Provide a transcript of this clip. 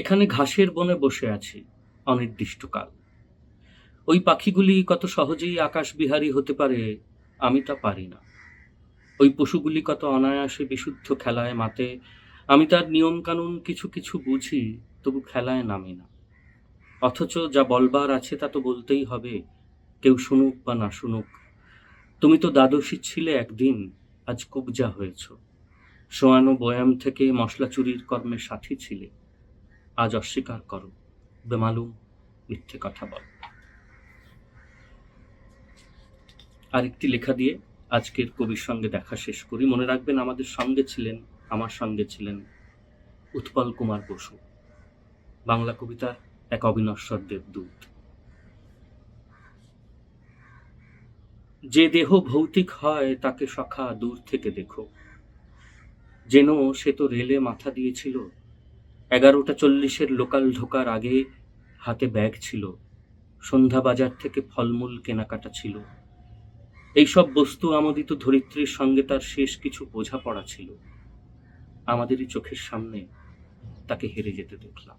এখানে ঘাসের বনে বসে আছি, অনির্দিষ্টকাল। ওই পাখিগুলি কত সহজেই আকাশবিহারী হতে পারে, আমি তা পারি না। ওই পশুগুলি কত অনায়াসে বিশুদ্ধ খেলায় মাতে, আমি তার নিয়মকানুন কিছু কিছু বুঝি, তবু খেলায় নামি না। অথচ যা বলবার আছে তা তো বলতেই হবে, কেউ শুনুক বা না শুনুক। তুমি তো দ্বাদশী ছিলে একদিন, আজ কুবজা হয়েছ। সোয়ানো বয়াম থেকে মশলা চুরির কর্মে সাথী ছিলে। আজ অস্বীকার করো। বেমালুম মিথ্যে কথা বল। আরেকটি লেখা দিয়ে আজকের কবির সঙ্গে দেখা শেষ করি। মনে রাখবেন, আমাদের সঙ্গে ছিলেন, আমার সঙ্গে ছিলেন উৎপল কুমার বসু। বাংলা কবিতার এক অবিনশ্বর দেবদূত। যে দেহ ভৌতিক হয়, তাকে সখা দূর থেকে দেখো। যেন সে তো রেলে মাথা দিয়েছিল এগারোটা চল্লিশের লোকাল ঢোকার আগে হাতে ব্যাগ ছিল। সন্ধ্যা বাজার থেকে ফলমূল কেনাকাটা ছিল। এইসব বস্তু আমোদিত ধরিত্রীর সঙ্গে তার শেষ কিছু বোঝাপড়া ছিল। আমাদেরই চোখের সামনে তাকে হেরে যেতে দেখলাম।